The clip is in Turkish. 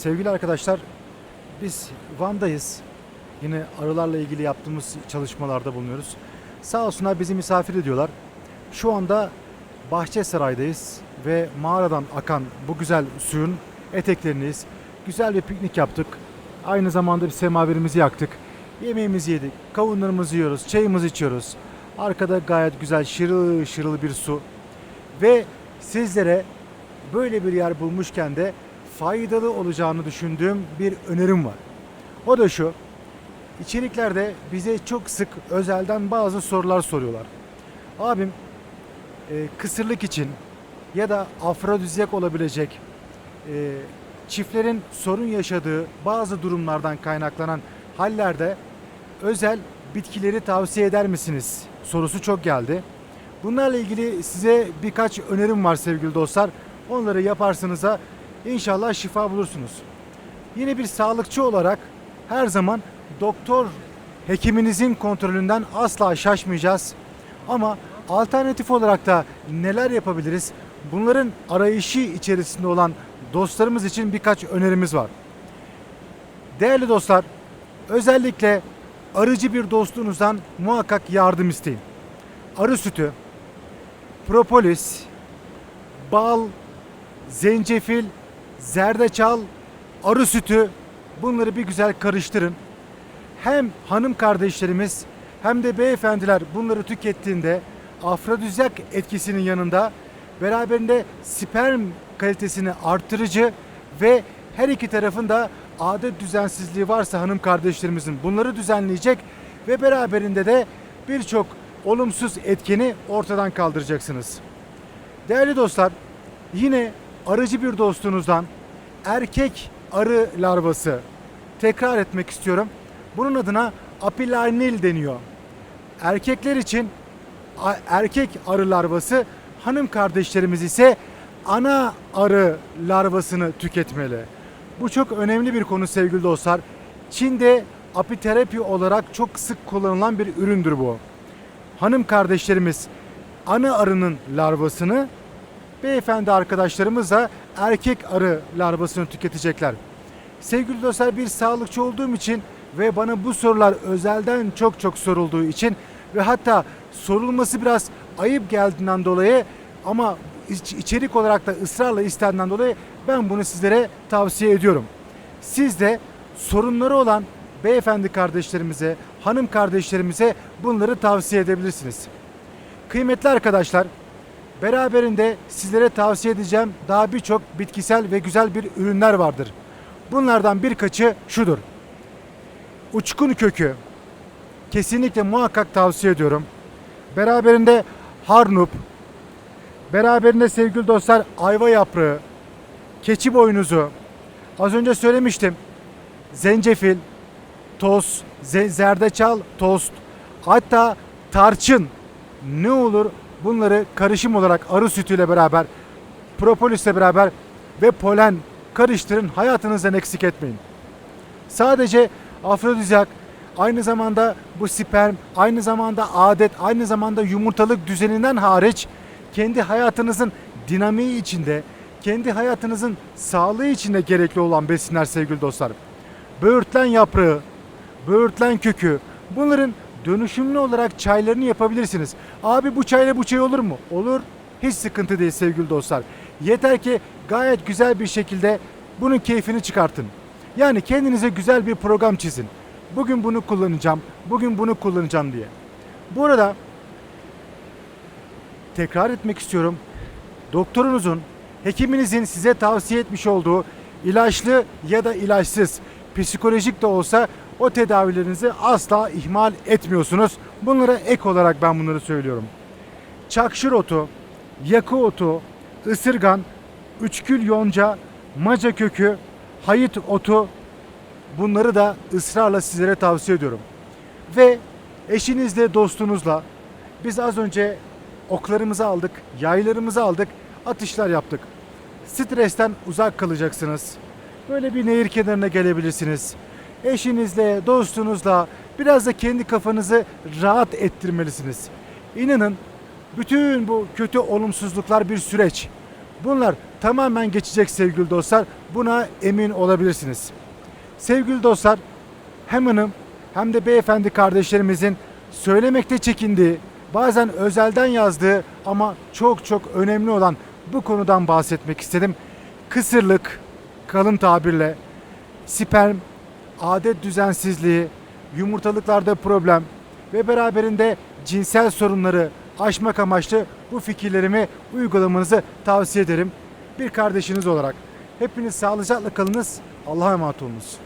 Sevgili arkadaşlar, biz Van'dayız. Yine arılarla ilgili yaptığımız çalışmalarda bulunuyoruz. Sağ olsunlar bizi misafir ediyorlar. Şu anda Bahçesaray'dayız ve mağaradan akan bu güzel suyun eteklerindeyiz. Güzel bir piknik yaptık. Aynı zamanda bir semaverimizi yaktık. Yemeğimizi yedik, kavunlarımızı yiyoruz, çayımızı içiyoruz. Arkada gayet güzel şırıl şırıl bir su. Ve sizlere böyle bir yer bulmuşken de faydalı olacağını düşündüğüm bir önerim var. O da şu. İçeriklerde bize çok sık özelden bazı sorular soruyorlar. Abim e, kısırlık için ya da afrodizyak olabilecek e, çiftlerin sorun yaşadığı bazı durumlardan kaynaklanan hallerde özel bitkileri tavsiye eder misiniz sorusu çok geldi. Bunlarla ilgili size birkaç önerim var sevgili dostlar. Onları yaparsınızsa inşallah şifa bulursunuz. Yine bir sağlıkçı olarak her zaman doktor hekiminizin kontrolünden asla şaşmayacağız. Ama alternatif olarak da neler yapabiliriz? Bunların arayışı içerisinde olan dostlarımız için birkaç önerimiz var. Değerli dostlar, özellikle arıcı bir dostunuzdan muhakkak yardım isteyin. Arı sütü, propolis, bal, zencefil, zerdeçal, arı sütü bunları bir güzel karıştırın. Hem hanım kardeşlerimiz hem de beyefendiler bunları tükettiğinde afrodizyak etkisinin yanında beraberinde sperm kalitesini arttırıcı ve her iki tarafın da adet düzensizliği varsa hanım kardeşlerimizin bunları düzenleyecek ve beraberinde de birçok olumsuz etkeni ortadan kaldıracaksınız. Değerli dostlar, yine arıcı bir dostunuzdan erkek arı larvası tekrar etmek istiyorum. Bunun adına apilarnil deniyor. Erkekler için erkek arı larvası, hanım kardeşlerimiz ise ana arı larvasını tüketmeli. Bu çok önemli bir konu sevgili dostlar. Çin'de apiterapi olarak çok sık kullanılan bir üründür bu. Hanım kardeşlerimiz ana arının larvasını, beyefendi arkadaşlarımız da erkek arı larvasını tüketecekler. Sevgili dostlar bir sağlıkçı olduğum için ve bana bu sorular özelden çok çok sorulduğu için ve hatta sorulması biraz ayıp geldiğinden dolayı ama iç- içerik olarak da ısrarla istendiğinden dolayı ben bunu sizlere tavsiye ediyorum. Siz de sorunları olan beyefendi kardeşlerimize, hanım kardeşlerimize bunları tavsiye edebilirsiniz. Kıymetli arkadaşlar, beraberinde sizlere tavsiye edeceğim daha birçok bitkisel ve güzel bir ürünler vardır. Bunlardan birkaçı şudur. Uçkun kökü. Kesinlikle muhakkak tavsiye ediyorum. Beraberinde harnup, beraberinde sevgili dostlar ayva yaprağı, keçi boynuzu, az önce söylemiştim. Zencefil, toz, ze- zerdeçal, tost, hatta tarçın ne olur bunları karışım olarak arı sütüyle beraber, propolisle beraber ve polen karıştırın hayatınızdan eksik etmeyin. Sadece afrodizyak, aynı zamanda bu sperm, aynı zamanda adet, aynı zamanda yumurtalık düzeninden hariç kendi hayatınızın dinamiği içinde, kendi hayatınızın sağlığı içinde gerekli olan besinler sevgili dostlar. Böğürtlen yaprağı, böğürtlen kökü bunların dönüşümlü olarak çaylarını yapabilirsiniz. Abi bu çayla bu çay olur mu? Olur. Hiç sıkıntı değil sevgili dostlar. Yeter ki gayet güzel bir şekilde bunun keyfini çıkartın. Yani kendinize güzel bir program çizin. Bugün bunu kullanacağım, bugün bunu kullanacağım diye. Bu arada tekrar etmek istiyorum. Doktorunuzun, hekiminizin size tavsiye etmiş olduğu ilaçlı ya da ilaçsız, psikolojik de olsa o tedavilerinizi asla ihmal etmiyorsunuz. Bunlara ek olarak ben bunları söylüyorum. Çakşır otu, yakı otu, ısırgan, üçkül yonca, maca kökü, hayıt otu bunları da ısrarla sizlere tavsiye ediyorum. Ve eşinizle, dostunuzla biz az önce oklarımızı aldık, yaylarımızı aldık, atışlar yaptık. Stresten uzak kalacaksınız. Böyle bir nehir kenarına gelebilirsiniz. Eşinizle, dostunuzla biraz da kendi kafanızı rahat ettirmelisiniz. İnanın bütün bu kötü olumsuzluklar bir süreç. Bunlar tamamen geçecek sevgili dostlar. Buna emin olabilirsiniz. Sevgili dostlar, hem hanım hem de beyefendi kardeşlerimizin söylemekte çekindiği, bazen özelden yazdığı ama çok çok önemli olan bu konudan bahsetmek istedim. Kısırlık, kalın tabirle, sperm, adet düzensizliği, yumurtalıklarda problem ve beraberinde cinsel sorunları aşmak amaçlı bu fikirlerimi uygulamanızı tavsiye ederim. Bir kardeşiniz olarak hepiniz sağlıcakla kalınız. Allah'a emanet olunuz.